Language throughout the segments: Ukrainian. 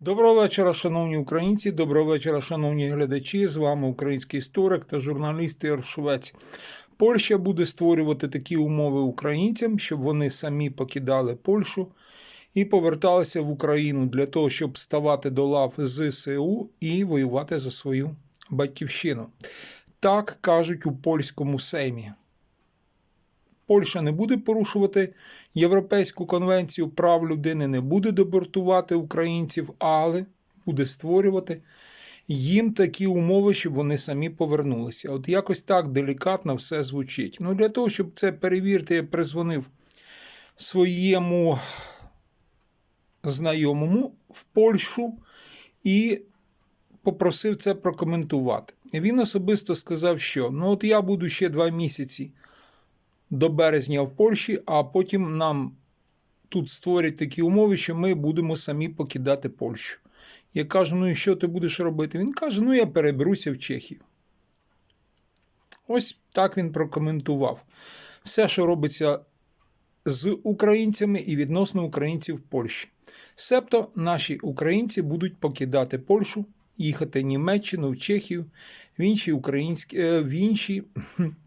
Доброго вечора, шановні українці. Доброго вечора, шановні глядачі. З вами український історик та журналіст Ігор Швець. Польща буде створювати такі умови українцям, щоб вони самі покидали Польщу і поверталися в Україну для того, щоб ставати до лав ЗСУ і воювати за свою батьківщину. Так кажуть у польському сеймі. Польща не буде порушувати Європейську конвенцію прав людини, не буде депортувати українців, але буде створювати їм такі умови, щоб вони самі повернулися. От якось так делікатно все звучить. Ну, для того, щоб це перевірити, я призвонив своєму знайомому в Польщу і попросив це прокоментувати. Він особисто сказав, що ну от я буду ще два місяці до березня в Польщі, а потім нам тут створять такі умови, що ми будемо самі покидати Польщу. Я кажу: ну і що ти будеш робити? Він каже: ну я переберуся в Чехію. Ось так він прокоментував. Все, що робиться з українцями і відносно українців в Польщі. Себто наші українці будуть покидати Польщу, їхати в Німеччину, в Чехію, в інші українські, е, в інші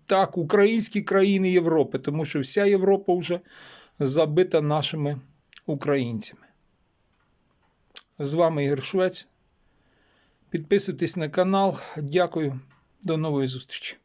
так, українські країни Європи, тому що вся Європа вже забита нашими українцями. З вами Ігор Швець. Підписуйтесь на канал. Дякую. До нової зустрічі.